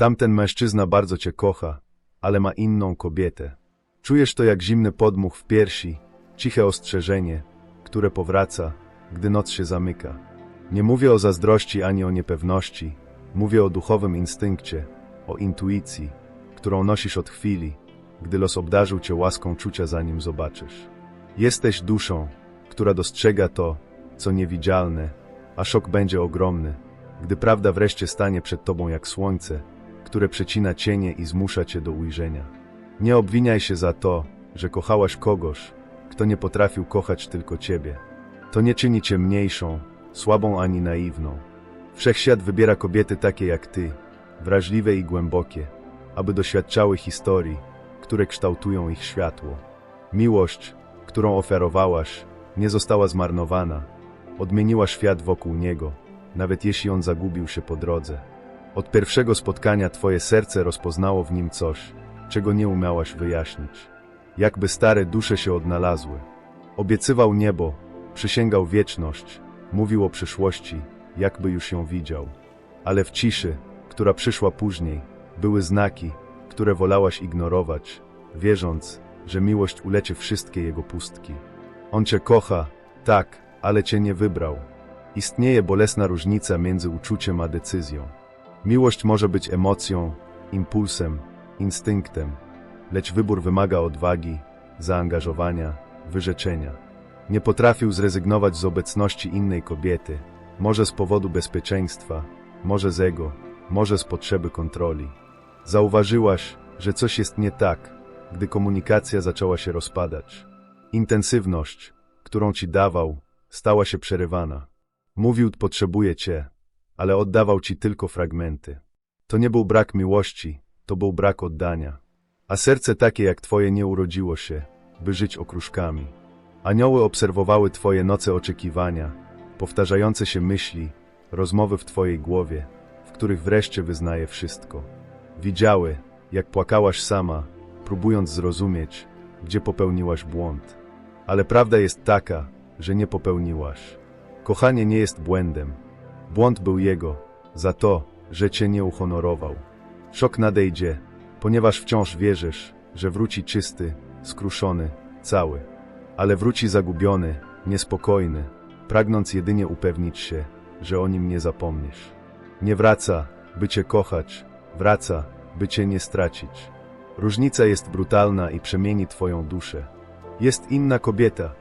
Tamten mężczyzna bardzo cię kocha, ale ma inną kobietę. Czujesz to jak zimny podmuch w piersi, ciche ostrzeżenie, które powraca, gdy noc się zamyka. Nie mówię o zazdrości ani o niepewności, mówię o duchowym instynkcie, o intuicji, którą nosisz od chwili, gdy los obdarzył cię łaską czucia zanim zobaczysz. Jesteś duszą, która dostrzega to, co niewidzialne, a szok będzie ogromny, gdy prawda wreszcie stanie przed tobą jak słońce, które przecina cienie i zmusza cię do ujrzenia. Nie obwiniaj się za to, że kochałaś kogoś, kto nie potrafił kochać tylko ciebie. To nie czyni cię mniejszą, słabą ani naiwną. Wszechświat wybiera kobiety takie jak ty, wrażliwe i głębokie, aby doświadczały historii, które kształtują ich światło. Miłość, którą ofiarowałaś, nie została zmarnowana. Odmieniła świat wokół niego, nawet jeśli on zagubił się po drodze. Od pierwszego spotkania twoje serce rozpoznało w nim coś, czego nie umiałaś wyjaśnić. Jakby stare dusze się odnalazły. Obiecywał niebo, przysięgał wieczność, mówił o przyszłości, jakby już ją widział. Ale w ciszy, która przyszła później, były znaki, które wolałaś ignorować, wierząc, że miłość uleci wszystkie jego pustki. On cię kocha, tak, ale cię nie wybrał. Istnieje bolesna różnica między uczuciem a decyzją. Miłość może być emocją, impulsem, instynktem, lecz wybór wymaga odwagi, zaangażowania, wyrzeczenia. Nie potrafił zrezygnować z obecności innej kobiety, może z powodu bezpieczeństwa, może z ego, może z potrzeby kontroli. Zauważyłaś, że coś jest nie tak, gdy komunikacja zaczęła się rozpadać. Intensywność, którą ci dawał, stała się przerywana. Mówił, potrzebuje cię, ale oddawał ci tylko fragmenty. To nie był brak miłości, to był brak oddania. A serce takie jak twoje nie urodziło się, by żyć okruszkami. Anioły obserwowały twoje noce oczekiwania, powtarzające się myśli, rozmowy w twojej głowie, w których wreszcie wyznaje wszystko. Widziały, jak płakałaś sama, próbując zrozumieć, gdzie popełniłaś błąd. Ale prawda jest taka, że nie popełniłaś. Kochanie nie jest błędem. Błąd był jego, za to, że cię nie uhonorował. Szok nadejdzie, ponieważ wciąż wierzysz, że wróci czysty, skruszony, cały. Ale wróci zagubiony, niespokojny, pragnąc jedynie upewnić się, że o nim nie zapomnisz. Nie wraca, by cię kochać, wraca, by cię nie stracić. Różnica jest brutalna i przemieni twoją duszę. Jest inna kobieta.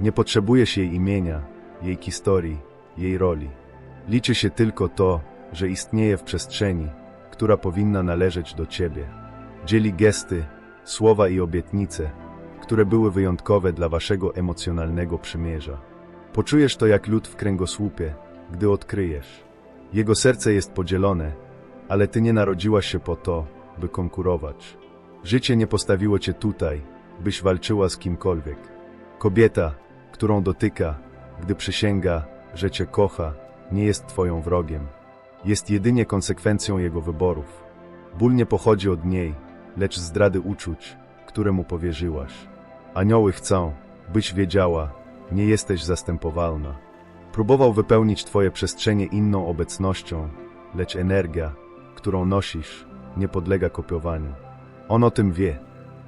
Nie potrzebujesz jej imienia, jej historii, jej roli. Liczy się tylko to, że istnieje w przestrzeni, która powinna należeć do ciebie. Dzieli gesty, słowa i obietnice, które były wyjątkowe dla waszego emocjonalnego przymierza. Poczujesz to jak lód w kręgosłupie, gdy odkryjesz. Jego serce jest podzielone, ale ty nie narodziłaś się po to, by konkurować. Życie nie postawiło cię tutaj, byś walczyła z kimkolwiek. Kobieta, którą dotyka, gdy przysięga, że cię kocha, nie jest twoją wrogiem. Jest jedynie konsekwencją jego wyborów. Ból nie pochodzi od niej, lecz zdrady uczuć, które mu powierzyłaś. Anioły chcą, byś wiedziała, nie jesteś zastępowalna. Próbował wypełnić twoje przestrzenie inną obecnością, lecz energia, którą nosisz, nie podlega kopiowaniu. On o tym wie,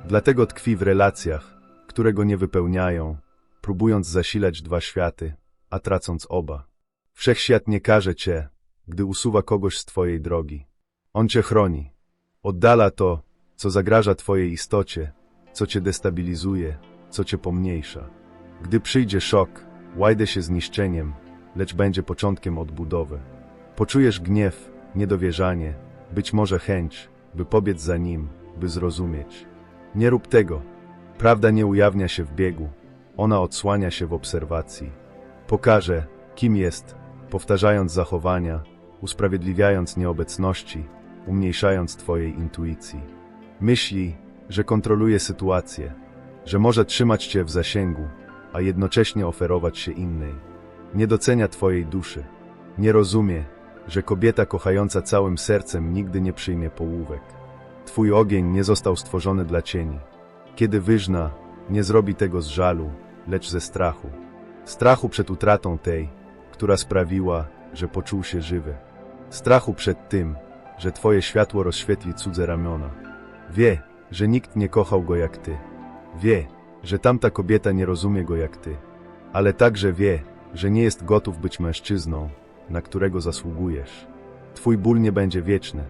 dlatego tkwi w relacjach, które go nie wypełniają, próbując zasilać dwa światy, a tracąc oba. Wszechświat nie karze cię, gdy usuwa kogoś z twojej drogi. On cię chroni. Oddala to, co zagraża twojej istocie, co cię destabilizuje, co cię pomniejsza. Gdy przyjdzie szok, łajdę się zniszczeniem, lecz będzie początkiem odbudowy. Poczujesz gniew, niedowierzanie, być może chęć, by pobiec za nim, by zrozumieć. Nie rób tego. Prawda nie ujawnia się w biegu, ona odsłania się w obserwacji. Pokaże, kim jest, powtarzając zachowania, usprawiedliwiając nieobecności, umniejszając Twojej intuicji. Myśli, że kontroluje sytuację, że może trzymać Cię w zasięgu, a jednocześnie oferować się innej. Nie docenia Twojej duszy. Nie rozumie, że kobieta kochająca całym sercem nigdy nie przyjmie połówek. Twój ogień nie został stworzony dla cieni. Kiedy wyżna, nie zrobi tego z żalu, lecz ze strachu. Strachu przed utratą tej, która sprawiła, że poczuł się żywy. Strachu przed tym, że twoje światło rozświetli cudze ramiona. Wie, że nikt nie kochał go jak ty. Wie, że tamta kobieta nie rozumie go jak ty. Ale także wie, że nie jest gotów być mężczyzną, na którego zasługujesz. Twój ból nie będzie wieczny.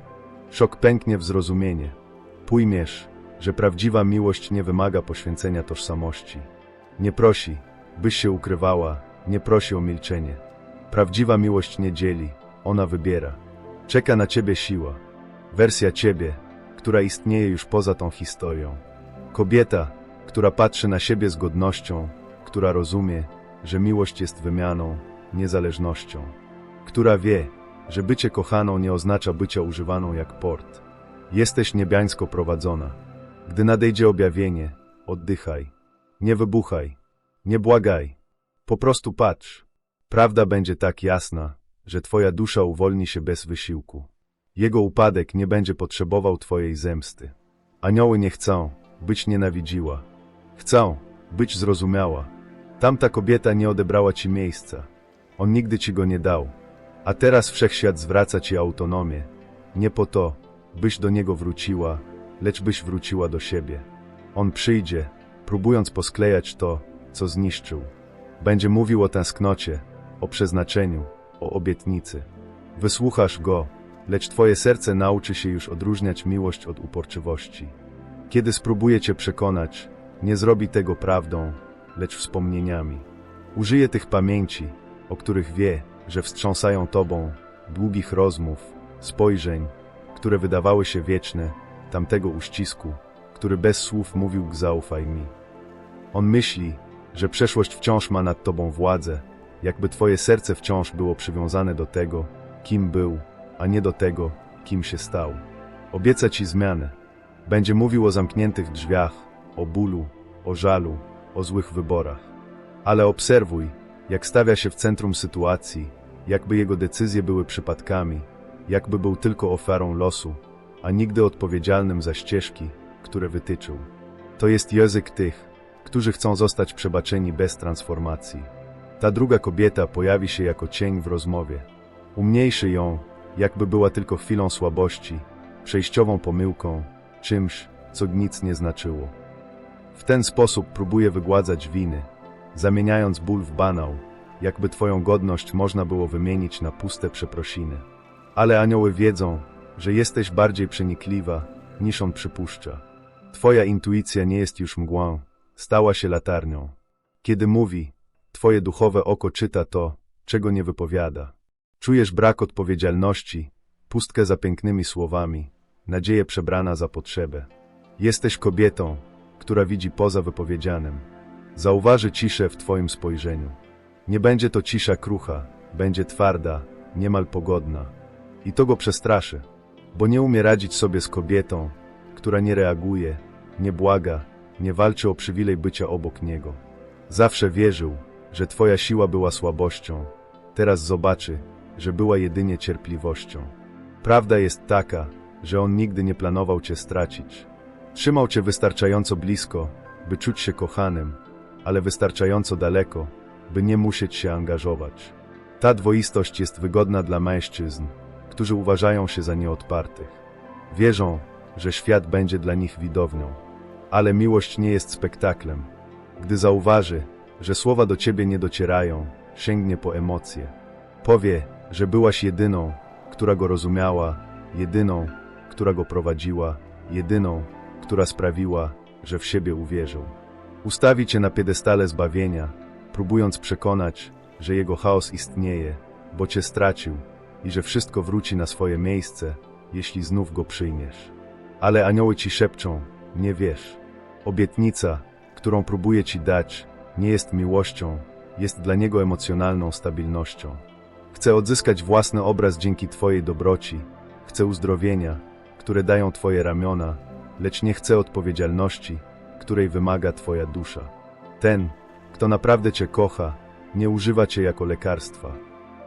Szok pęknie w zrozumienie. Pójmiesz, że prawdziwa miłość nie wymaga poświęcenia tożsamości. Nie prosi, byś się ukrywała, nie prosi o milczenie. Prawdziwa miłość nie dzieli, ona wybiera. Czeka na ciebie siła. Wersja ciebie, która istnieje już poza tą historią. Kobieta, która patrzy na siebie z godnością, która rozumie, że miłość jest wymianą, niezależnością. Która wie, że bycie kochaną nie oznacza bycia używaną jak port. Jesteś niebiańsko prowadzona. Gdy nadejdzie objawienie, oddychaj. Nie wybuchaj. Nie błagaj. Po prostu patrz. Prawda będzie tak jasna, że twoja dusza uwolni się bez wysiłku. Jego upadek nie będzie potrzebował twojej zemsty. Anioły nie chcą, być nienawidziła. Chcą, być zrozumiała. Tamta kobieta nie odebrała ci miejsca. On nigdy ci go nie dał. A teraz wszechświat zwraca ci autonomię. Nie po to, byś do niego wróciła, lecz byś wróciła do siebie. On przyjdzie, próbując posklejać to, co zniszczył. Będzie mówił o tęsknocie, o przeznaczeniu, o obietnicy. Wysłuchasz go, lecz twoje serce nauczy się już odróżniać miłość od uporczywości. Kiedy spróbuje cię przekonać, nie zrobi tego prawdą, lecz wspomnieniami. Użyje tych pamięci, o których wie, że wstrząsają tobą, długich rozmów, spojrzeń, które wydawały się wieczne, tamtego uścisku, który bez słów mówił zaufaj mi. On myśli, że przeszłość wciąż ma nad tobą władzę, jakby twoje serce wciąż było przywiązane do tego, kim był, a nie do tego, kim się stał. Obieca ci zmianę. Będzie mówił o zamkniętych drzwiach, o bólu, o żalu, o złych wyborach. Ale obserwuj, jak stawia się w centrum sytuacji, jakby jego decyzje były przypadkami, jakby był tylko ofiarą losu, a nigdy odpowiedzialnym za ścieżki, które wytyczył. To jest język tych, którzy chcą zostać przebaczeni bez transformacji. Ta druga kobieta pojawi się jako cień w rozmowie. Umniejszy ją, jakby była tylko chwilą słabości, przejściową pomyłką, czymś, co nic nie znaczyło. W ten sposób próbuje wygładzać winy, zamieniając ból w banał, jakby twoją godność można było wymienić na puste przeprosiny. Ale anioły wiedzą, że jesteś bardziej przenikliwa, niż on przypuszcza. Twoja intuicja nie jest już mgłą, stała się latarnią. Kiedy mówi, twoje duchowe oko czyta to, czego nie wypowiada. Czujesz brak odpowiedzialności, pustkę za pięknymi słowami, nadzieję przebrana za potrzebę. Jesteś kobietą, która widzi poza wypowiedzianym. Zauważy ciszę w twoim spojrzeniu. Nie będzie to cisza krucha, będzie twarda, niemal pogodna. I to go przestraszy, bo nie umie radzić sobie z kobietą, która nie reaguje, nie błaga, nie walczy o przywilej bycia obok niego. Zawsze wierzył, że twoja siła była słabością. Teraz zobaczy, że była jedynie cierpliwością. Prawda jest taka, że on nigdy nie planował cię stracić. Trzymał cię wystarczająco blisko, by czuć się kochanym, ale wystarczająco daleko, by nie musieć się angażować. Ta dwoistość jest wygodna dla mężczyzn, którzy uważają się za nieodpartych. Wierzą, że świat będzie dla nich widownią. Ale miłość nie jest spektaklem. Gdy zauważy, że słowa do ciebie nie docierają, sięgnie po emocje. Powie, że byłaś jedyną, która go rozumiała, jedyną, która go prowadziła, jedyną, która sprawiła, że w siebie uwierzył. Ustawi cię na piedestale zbawienia, próbując przekonać, że jego chaos istnieje, bo cię stracił i że wszystko wróci na swoje miejsce, jeśli znów go przyjmiesz. Ale anioły ci szepczą, nie wiesz. Obietnica, którą próbuje ci dać, nie jest miłością, jest dla niego emocjonalną stabilnością. Chce odzyskać własny obraz dzięki twojej dobroci, chce uzdrowienia, które dają twoje ramiona, lecz nie chce odpowiedzialności, której wymaga twoja dusza. Ten, kto naprawdę cię kocha, nie używa cię jako lekarstwa.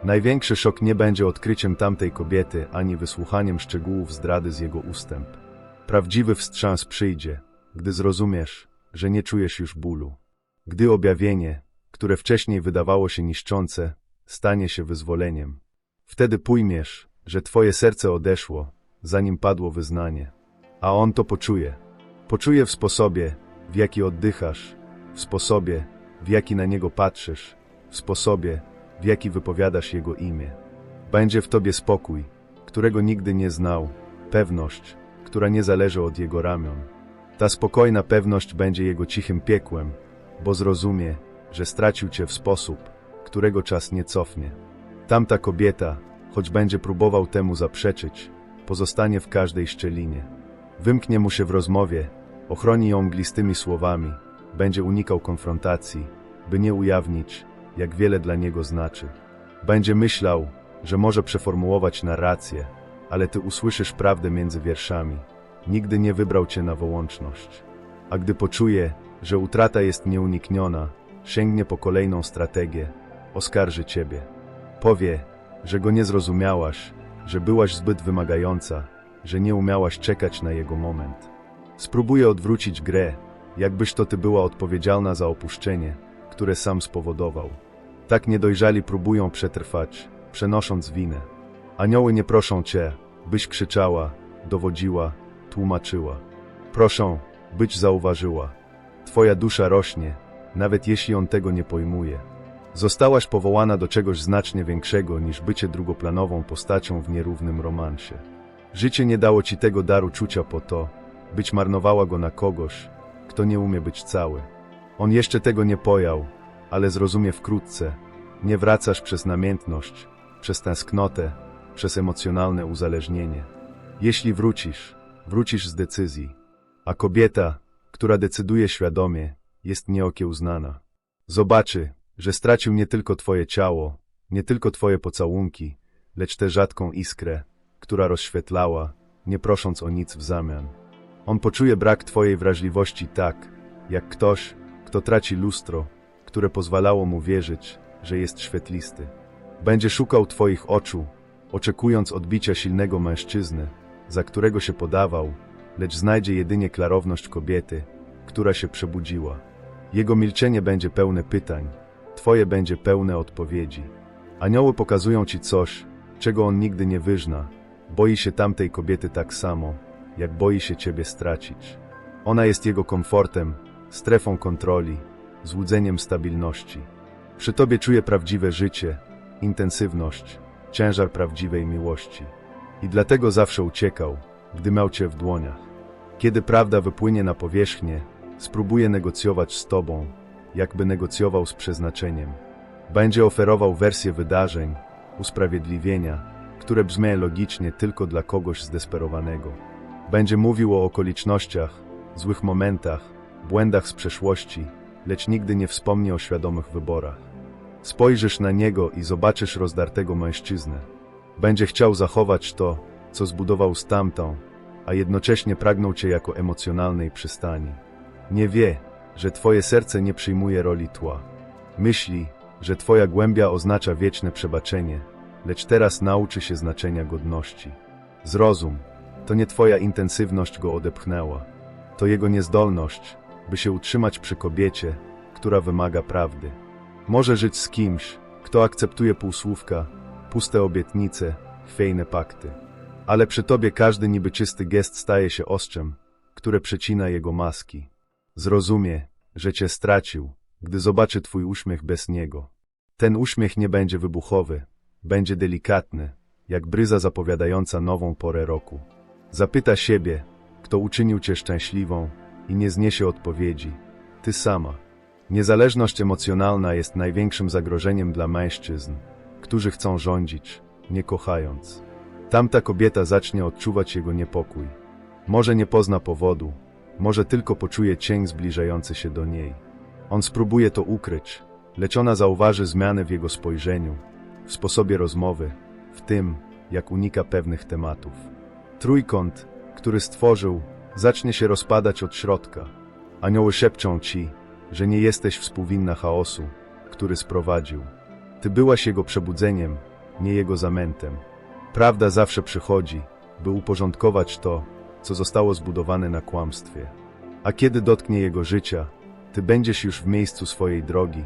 Największy szok nie będzie odkryciem tamtej kobiety, ani wysłuchaniem szczegółów zdrady z jego ustęp. Prawdziwy wstrząs przyjdzie, gdy zrozumiesz, że nie czujesz już bólu. Gdy objawienie, które wcześniej wydawało się niszczące, stanie się wyzwoleniem. Wtedy pójmiesz, że twoje serce odeszło, zanim padło wyznanie. A on to poczuje. Poczuje w sposobie, w jaki oddychasz, w sposobie, w jaki na niego patrzysz, w sposobie, w jaki wypowiadasz jego imię. Będzie w tobie spokój, którego nigdy nie znał, pewność, która nie zależy od jego ramion. Ta spokojna pewność będzie jego cichym piekłem, bo zrozumie, że stracił cię w sposób, którego czas nie cofnie. Tamta kobieta, choć będzie próbował temu zaprzeczyć, pozostanie w każdej szczelinie. Wymknie mu się w rozmowie, ochroni ją mglistymi słowami, będzie unikał konfrontacji, by nie ujawnić, jak wiele dla niego znaczy. Będzie myślał, że może przeformułować narrację, ale ty usłyszysz prawdę między wierszami. Nigdy nie wybrał cię na wołączność. A gdy poczuje, że utrata jest nieunikniona, sięgnie po kolejną strategię, oskarży ciebie. Powie, że go nie zrozumiałaś, że byłaś zbyt wymagająca, że nie umiałaś czekać na jego moment. Spróbuje odwrócić grę, jakbyś to ty była odpowiedzialna za opuszczenie, które sam spowodował. Tak niedojrzali próbują przetrwać, przenosząc winę. Anioły nie proszą cię, byś krzyczała, dowodziła, tłumaczyła. Proszą, byś zauważyła. Twoja dusza rośnie, nawet jeśli on tego nie pojmuje. Zostałaś powołana do czegoś znacznie większego niż bycie drugoplanową postacią w nierównym romansie. Życie nie dało ci tego daru czucia po to, być marnowała go na kogoś, kto nie umie być cały. On jeszcze tego nie pojął, ale zrozumie wkrótce. Nie wracasz przez namiętność, przez tęsknotę, przez emocjonalne uzależnienie. Jeśli wrócisz, wrócisz z decyzji, a kobieta, która decyduje świadomie, jest nieokiełznana. Zobaczy, że stracił nie tylko twoje ciało, nie tylko twoje pocałunki, lecz tę rzadką iskrę, która rozświetlała, nie prosząc o nic w zamian. On poczuje brak twojej wrażliwości tak, jak ktoś, kto traci lustro, które pozwalało mu wierzyć, że jest świetlisty. Będzie szukał twoich oczu, oczekując odbicia silnego mężczyzny, za którego się podawał, lecz znajdzie jedynie klarowność kobiety, która się przebudziła. Jego milczenie będzie pełne pytań, twoje będzie pełne odpowiedzi. Anioły pokazują ci coś, czego on nigdy nie wyzna. Boi się tamtej kobiety tak samo, jak boi się ciebie stracić. Ona jest jego komfortem, strefą kontroli, złudzeniem stabilności. Przy tobie czuje prawdziwe życie, intensywność, ciężar prawdziwej miłości. I dlatego zawsze uciekał, gdy miał cię w dłoniach. Kiedy prawda wypłynie na powierzchnię, spróbuje negocjować z tobą, jakby negocjował z przeznaczeniem. Będzie oferował wersję wydarzeń, usprawiedliwienia, które brzmią logicznie tylko dla kogoś zdesperowanego. Będzie mówił o okolicznościach, złych momentach, błędach z przeszłości, lecz nigdy nie wspomni o świadomych wyborach. Spojrzysz na niego i zobaczysz rozdartego mężczyznę. Będzie chciał zachować to, co zbudował z tamtą, a jednocześnie pragnął cię jako emocjonalnej przystani. Nie wie, że twoje serce nie przyjmuje roli tła. Myśli, że twoja głębia oznacza wieczne przebaczenie, lecz teraz nauczy się znaczenia godności. Zrozum, to nie twoja intensywność go odepchnęła, to jego niezdolność, by się utrzymać przy kobiecie, która wymaga prawdy. Może żyć z kimś, kto akceptuje półsłówka, puste obietnice, chwiejne pakty. Ale przy tobie każdy niby czysty gest staje się ostrzem, które przecina jego maski. Zrozumie, że cię stracił, gdy zobaczy twój uśmiech bez niego. Ten uśmiech nie będzie wybuchowy, będzie delikatny, jak bryza zapowiadająca nową porę roku. Zapyta siebie, kto uczynił cię szczęśliwą i nie zniesie odpowiedzi. Ty sama. Niezależność emocjonalna jest największym zagrożeniem dla mężczyzn, którzy chcą rządzić, nie kochając. Tamta kobieta zacznie odczuwać jego niepokój. Może nie pozna powodu, może tylko poczuje cień zbliżający się do niej. On spróbuje to ukryć, lecz ona zauważy zmianę w jego spojrzeniu, w sposobie rozmowy, w tym, jak unika pewnych tematów. Trójkąt, który stworzył, zacznie się rozpadać od środka. Anioły szepczą ci, że nie jesteś współwinna chaosu, który sprowadził. Ty byłaś jego przebudzeniem, nie jego zamętem. Prawda zawsze przychodzi, by uporządkować to, co zostało zbudowane na kłamstwie. A kiedy dotknie jego życia, ty będziesz już w miejscu swojej drogi,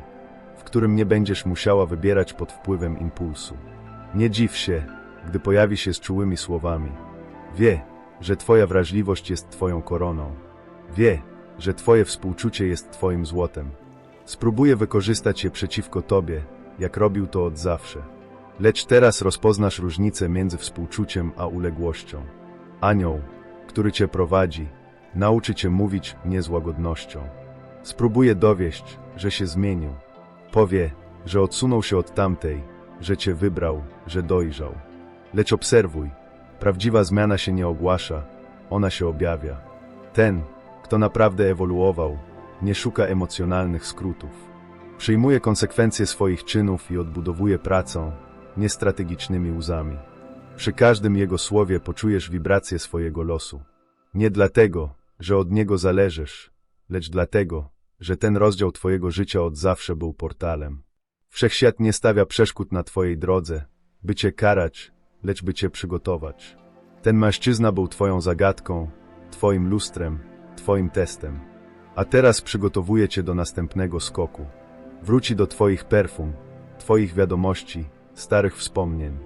w którym nie będziesz musiała wybierać pod wpływem impulsu. Nie dziw się, gdy pojawi się z czułymi słowami. Wie, że twoja wrażliwość jest twoją koroną. Wie, że twoje współczucie jest twoim złotem. Spróbuje wykorzystać je przeciwko tobie, jak robił to od zawsze. Lecz teraz rozpoznasz różnicę między współczuciem a uległością. Anioł, który cię prowadzi, nauczy cię mówić nie z łagodnością. Spróbuje dowieść, że się zmienił. Powie, że odsunął się od tamtej, że cię wybrał, że dojrzał. Lecz obserwuj, prawdziwa zmiana się nie ogłasza, ona się objawia. Ten, kto naprawdę ewoluował, nie szuka emocjonalnych skrótów. Przyjmuje konsekwencje swoich czynów i odbudowuje pracą, nie strategicznymi łzami. Przy każdym jego słowie poczujesz wibrację swojego losu. Nie dlatego, że od niego zależysz, lecz dlatego, że ten rozdział twojego życia od zawsze był portalem. Wszechświat nie stawia przeszkód na twojej drodze, by cię karać, lecz by cię przygotować. Ten mężczyzna był twoją zagadką, twoim lustrem, twoim testem. A teraz przygotowuje cię do następnego skoku. Wróci do twoich perfum, twoich wiadomości, starych wspomnień.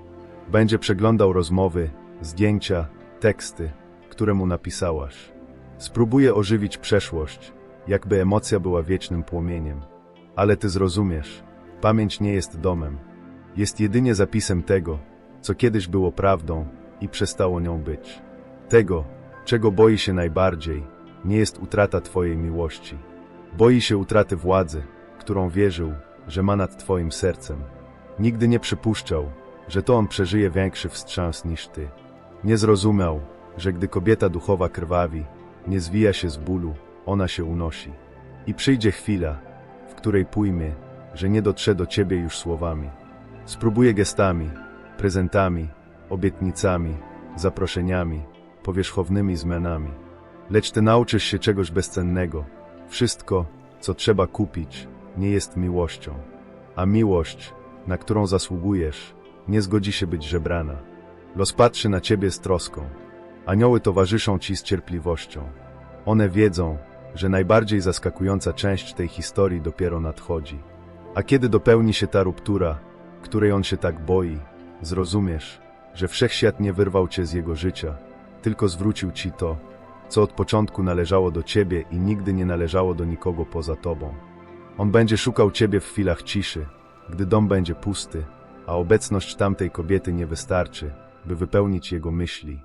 Będzie przeglądał rozmowy, zdjęcia, teksty, które mu napisałaś. Spróbuje ożywić przeszłość, jakby emocja była wiecznym płomieniem. Ale ty zrozumiesz, pamięć nie jest domem. Jest jedynie zapisem tego, co kiedyś było prawdą i przestało nią być. Tego, czego boi się najbardziej, nie jest utrata Twojej miłości. Boi się utraty władzy, którą wierzył, że ma nad Twoim sercem. Nigdy nie przypuszczał, że to on przeżyje większy wstrząs niż Ty. Nie zrozumiał, że gdy kobieta duchowa krwawi, nie zwija się z bólu, ona się unosi. I przyjdzie chwila, w której pójmie, że nie dotrze do Ciebie już słowami. Spróbuje gestami, prezentami, obietnicami, zaproszeniami, powierzchownymi zmianami. Lecz Ty nauczysz się czegoś bezcennego. Wszystko, co trzeba kupić, nie jest miłością. A miłość, na którą zasługujesz, nie zgodzi się być żebrana. Los patrzy na Ciebie z troską. Anioły towarzyszą Ci z cierpliwością. One wiedzą, że najbardziej zaskakująca część tej historii dopiero nadchodzi. A kiedy dopełni się ta ruptura, której on się tak boi, zrozumiesz, że wszechświat nie wyrwał cię z jego życia, tylko zwrócił ci to, co od początku należało do ciebie i nigdy nie należało do nikogo poza tobą. On będzie szukał ciebie w chwilach ciszy, gdy dom będzie pusty, a obecność tamtej kobiety nie wystarczy, by wypełnić jego myśli.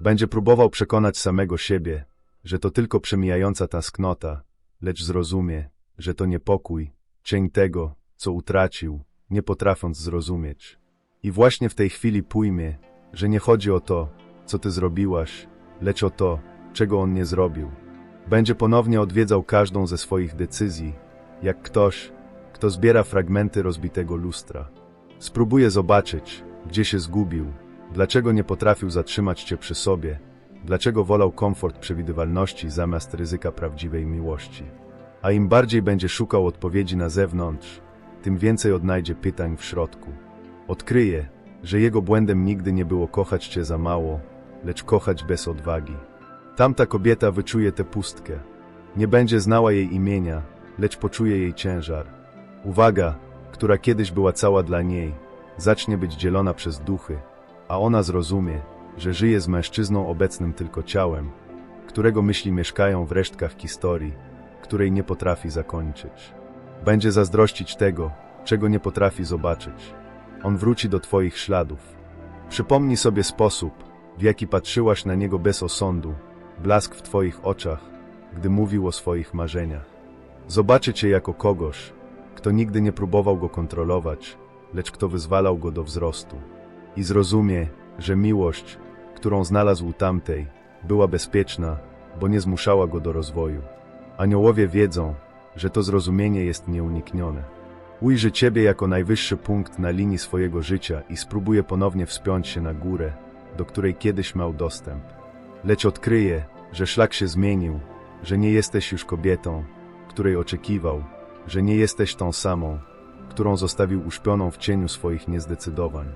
Będzie próbował przekonać samego siebie, że to tylko przemijająca tęsknota, lecz zrozumie, że to niepokój, cień tego, co utracił, nie potrafiąc zrozumieć. I właśnie w tej chwili pójmie, że nie chodzi o to, co ty zrobiłaś, lecz o to, czego on nie zrobił. Będzie ponownie odwiedzał każdą ze swoich decyzji, jak ktoś, kto zbiera fragmenty rozbitego lustra. Spróbuje zobaczyć, gdzie się zgubił, dlaczego nie potrafił zatrzymać cię przy sobie, dlaczego wolał komfort przewidywalności zamiast ryzyka prawdziwej miłości. A im bardziej będzie szukał odpowiedzi na zewnątrz, tym więcej odnajdzie pytań w środku. Odkryje, że jego błędem nigdy nie było kochać cię za mało, lecz kochać bez odwagi. Tamta kobieta wyczuje tę pustkę. Nie będzie znała jej imienia, lecz poczuje jej ciężar. Uwaga, która kiedyś była cała dla niej, zacznie być dzielona przez duchy, a ona zrozumie, że żyje z mężczyzną obecnym tylko ciałem, którego myśli mieszkają w resztkach historii, której nie potrafi zakończyć. Będzie zazdrościć tego, czego nie potrafi zobaczyć. On wróci do Twoich śladów. Przypomnij sobie sposób, w jaki patrzyłaś na niego bez osądu, blask w Twoich oczach, gdy mówił o swoich marzeniach. Zobaczy Cię jako kogoś, kto nigdy nie próbował go kontrolować, lecz kto wyzwalał go do wzrostu. I zrozumie, że miłość, którą znalazł tamtej, była bezpieczna, bo nie zmuszała go do rozwoju. Aniołowie wiedzą, że to zrozumienie jest nieuniknione. Ujrzy Ciebie jako najwyższy punkt na linii swojego życia i spróbuje ponownie wspiąć się na górę, do której kiedyś miał dostęp. Lecz odkryje, że szlak się zmienił, że nie jesteś już kobietą, której oczekiwał, że nie jesteś tą samą, którą zostawił uśpioną w cieniu swoich niezdecydowań.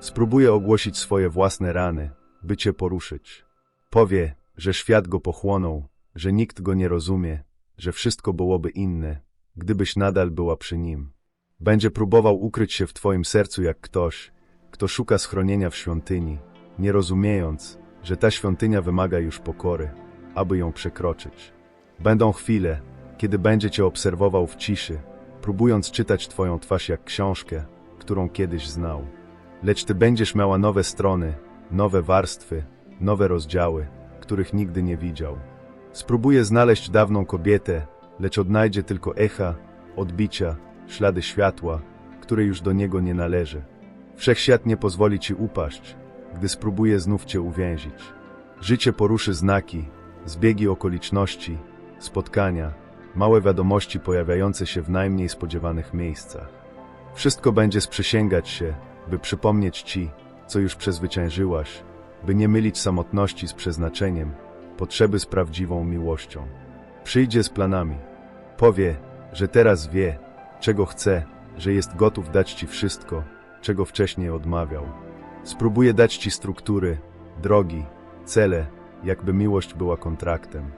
Spróbuje ogłosić swoje własne rany, by cię poruszyć. Powie, że świat go pochłonął, że nikt go nie rozumie, że wszystko byłoby inne, gdybyś nadal była przy nim. Będzie próbował ukryć się w twoim sercu jak ktoś, kto szuka schronienia w świątyni, nie rozumiejąc, że ta świątynia wymaga już pokory, aby ją przekroczyć. Będą chwile, kiedy będzie cię obserwował w ciszy, próbując czytać twoją twarz jak książkę, którą kiedyś znał. Lecz ty będziesz miała nowe strony, nowe warstwy, nowe rozdziały, których nigdy nie widział. Spróbuje znaleźć dawną kobietę, lecz odnajdzie tylko echa, odbicia, ślady światła, które już do niego nie należy. Wszechświat nie pozwoli ci upaść, gdy spróbuje znów cię uwięzić. Życie poruszy znaki, zbiegi okoliczności, spotkania, małe wiadomości pojawiające się w najmniej spodziewanych miejscach. Wszystko będzie sprzysięgać się, by przypomnieć ci, co już przezwyciężyłaś, by nie mylić samotności z przeznaczeniem, potrzeby z prawdziwą miłością. Przyjdzie z planami. Powie, że teraz wie, czego chce, że jest gotów dać ci wszystko, czego wcześniej odmawiał. Spróbuje dać ci struktury, drogi, cele, jakby miłość była kontraktem.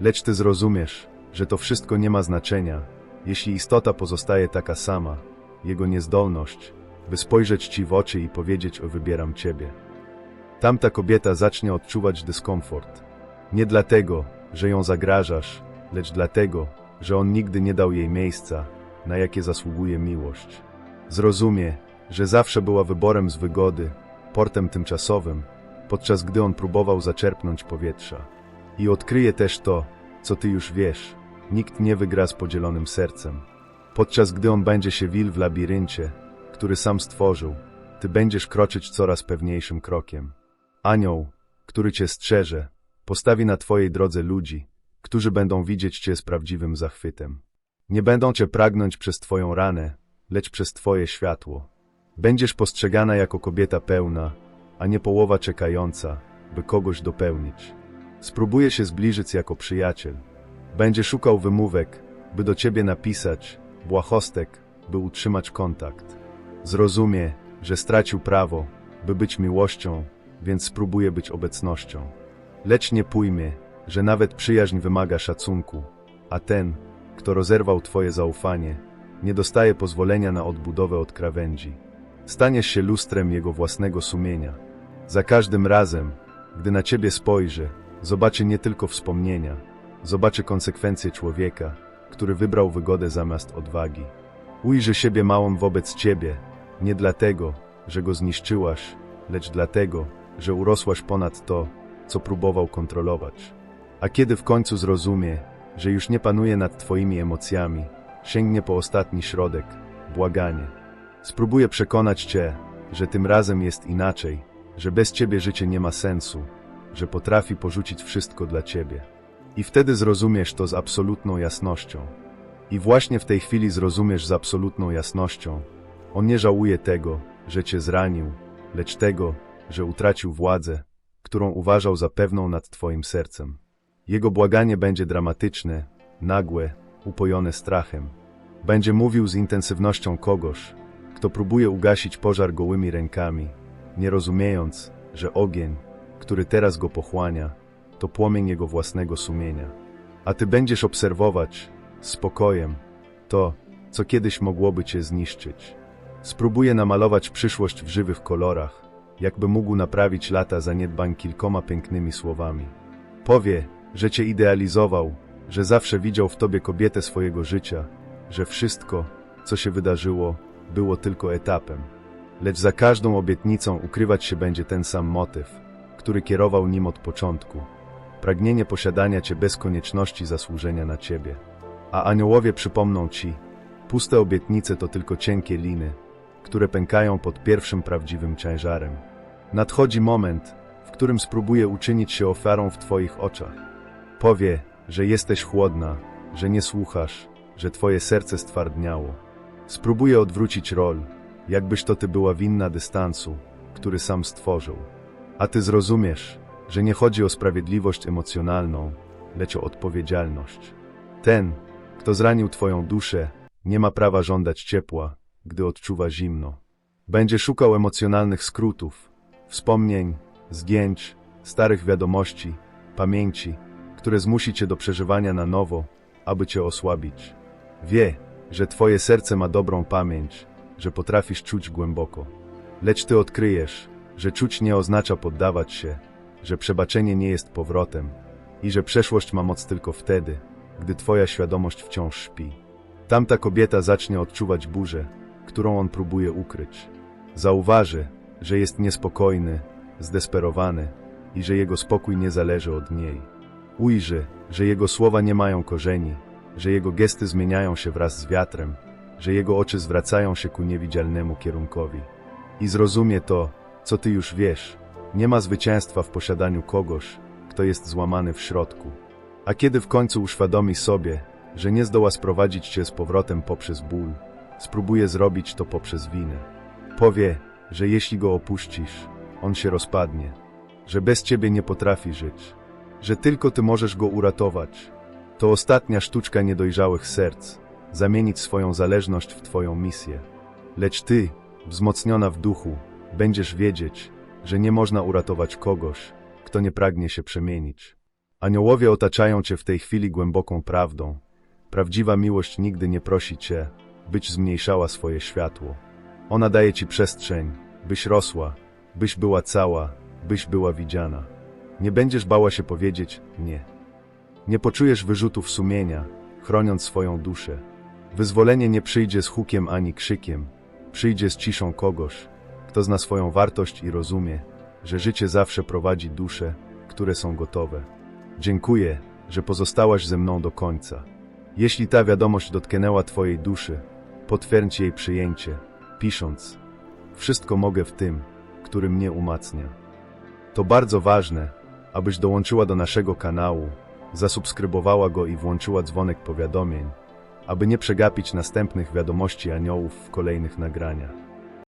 Lecz ty zrozumiesz, że to wszystko nie ma znaczenia, jeśli istota pozostaje taka sama, jego niezdolność, by spojrzeć ci w oczy i powiedzieć o wybieram ciebie. Tamta kobieta zacznie odczuwać dyskomfort. Nie dlatego, że ją zagrażasz, lecz dlatego, że on nigdy nie dał jej miejsca, na jakie zasługuje miłość. Zrozumie, że zawsze była wyborem z wygody, portem tymczasowym, podczas gdy on próbował zaczerpnąć powietrza. I odkryje też to, co ty już wiesz, nikt nie wygra z podzielonym sercem. Podczas gdy on będzie się wil w labiryncie, który sam stworzył, ty będziesz kroczyć coraz pewniejszym krokiem. Anioł, który cię strzeże, postawi na twojej drodze ludzi, którzy będą widzieć cię z prawdziwym zachwytem. Nie będą cię pragnąć przez twoją ranę, lecz przez twoje światło. Będziesz postrzegana jako kobieta pełna, a nie połowa czekająca, by kogoś dopełnić. Spróbuje się zbliżyć jako przyjaciel. Będzie szukał wymówek, by do ciebie napisać, błahostek, by utrzymać kontakt. Zrozumie, że stracił prawo, by być miłością, więc spróbuje być obecnością. Lecz nie pójmie, że nawet przyjaźń wymaga szacunku, a ten, kto rozerwał twoje zaufanie, nie dostaje pozwolenia na odbudowę od krawędzi. Staniesz się lustrem jego własnego sumienia. Za każdym razem, gdy na ciebie spojrzy, zobaczy nie tylko wspomnienia, zobaczy konsekwencje człowieka, który wybrał wygodę zamiast odwagi. Ujrzy siebie małą wobec ciebie, nie dlatego, że go zniszczyłaś, lecz dlatego, że urosłaś ponad to, co próbował kontrolować. A kiedy w końcu zrozumie, że już nie panuje nad twoimi emocjami, sięgnie po ostatni środek błaganie. Spróbuje przekonać cię, że tym razem jest inaczej, że bez ciebie życie nie ma sensu, że potrafi porzucić wszystko dla ciebie. I wtedy zrozumiesz to z absolutną jasnością. I właśnie w tej chwili zrozumiesz z absolutną jasnością. On nie żałuje tego, że cię zranił, lecz tego, że utracił władzę, którą uważał za pewną nad twoim sercem. Jego błaganie będzie dramatyczne, nagłe, upojone strachem. Będzie mówił z intensywnością kogoś, kto próbuje ugasić pożar gołymi rękami, nie rozumiejąc, że ogień, który teraz go pochłania, to płomień jego własnego sumienia. A ty będziesz obserwować, spokojem, to, co kiedyś mogłoby cię zniszczyć. Spróbuje namalować przyszłość w żywych kolorach, jakby mógł naprawić lata zaniedbań kilkoma pięknymi słowami. Powie, że cię idealizował, że zawsze widział w tobie kobietę swojego życia, że wszystko, co się wydarzyło, było tylko etapem. Lecz za każdą obietnicą ukrywać się będzie ten sam motyw, który kierował nim od początku. Pragnienie posiadania cię bez konieczności zasłużenia na ciebie. A aniołowie przypomną ci, puste obietnice to tylko cienkie liny, które pękają pod pierwszym prawdziwym ciężarem. Nadchodzi moment, w którym spróbuje uczynić się ofiarą w twoich oczach. Powie, że jesteś chłodna, że nie słuchasz, że twoje serce stwardniało. Spróbuje odwrócić rol, jakbyś to ty była winna dystansu, który sam stworzył. A ty zrozumiesz, że nie chodzi o sprawiedliwość emocjonalną, lecz o odpowiedzialność. Ten, kto zranił twoją duszę, nie ma prawa żądać ciepła, gdy odczuwa zimno. Będzie szukał emocjonalnych skrótów, wspomnień, zgięć, starych wiadomości, pamięci, które zmusi cię do przeżywania na nowo, aby cię osłabić. Wie, że twoje serce ma dobrą pamięć, że potrafisz czuć głęboko. Lecz ty odkryjesz, że czuć nie oznacza poddawać się, że przebaczenie nie jest powrotem i że przeszłość ma moc tylko wtedy, gdy twoja świadomość wciąż śpi. Tamta kobieta zacznie odczuwać burzę, którą on próbuje ukryć. Zauważy, że jest niespokojny, zdesperowany i że jego spokój nie zależy od niej. Ujrzy, że jego słowa nie mają korzeni, że jego gesty zmieniają się wraz z wiatrem, że jego oczy zwracają się ku niewidzialnemu kierunkowi. I zrozumie to, co ty już wiesz. Nie ma zwycięstwa w posiadaniu kogoś, kto jest złamany w środku. A kiedy w końcu uświadomi sobie, że nie zdoła sprowadzić cię z powrotem poprzez ból, spróbuje zrobić to poprzez winę. Powie, że jeśli go opuścisz, on się rozpadnie, że bez ciebie nie potrafi żyć, że tylko ty możesz go uratować. To ostatnia sztuczka niedojrzałych serc, zamienić swoją zależność w twoją misję. Lecz ty, wzmocniona w duchu, będziesz wiedzieć, że nie można uratować kogoś, kto nie pragnie się przemienić. Aniołowie otaczają cię w tej chwili głęboką prawdą. Prawdziwa miłość nigdy nie prosi cię, byś zmniejszała swoje światło. Ona daje ci przestrzeń, byś rosła, byś była cała, byś była widziana. Nie będziesz bała się powiedzieć nie. Nie poczujesz wyrzutów sumienia, chroniąc swoją duszę. Wyzwolenie nie przyjdzie z hukiem ani krzykiem, przyjdzie z ciszą kogoś, kto zna swoją wartość i rozumie, że życie zawsze prowadzi dusze, które są gotowe. Dziękuję, że pozostałaś ze mną do końca. Jeśli ta wiadomość dotknęła Twojej duszy, potwierdź jej przyjęcie, pisząc: Wszystko mogę w tym, który mnie umacnia. To bardzo ważne, abyś dołączyła do naszego kanału, zasubskrybowała go i włączyła dzwonek powiadomień, aby nie przegapić następnych wiadomości aniołów w kolejnych nagraniach.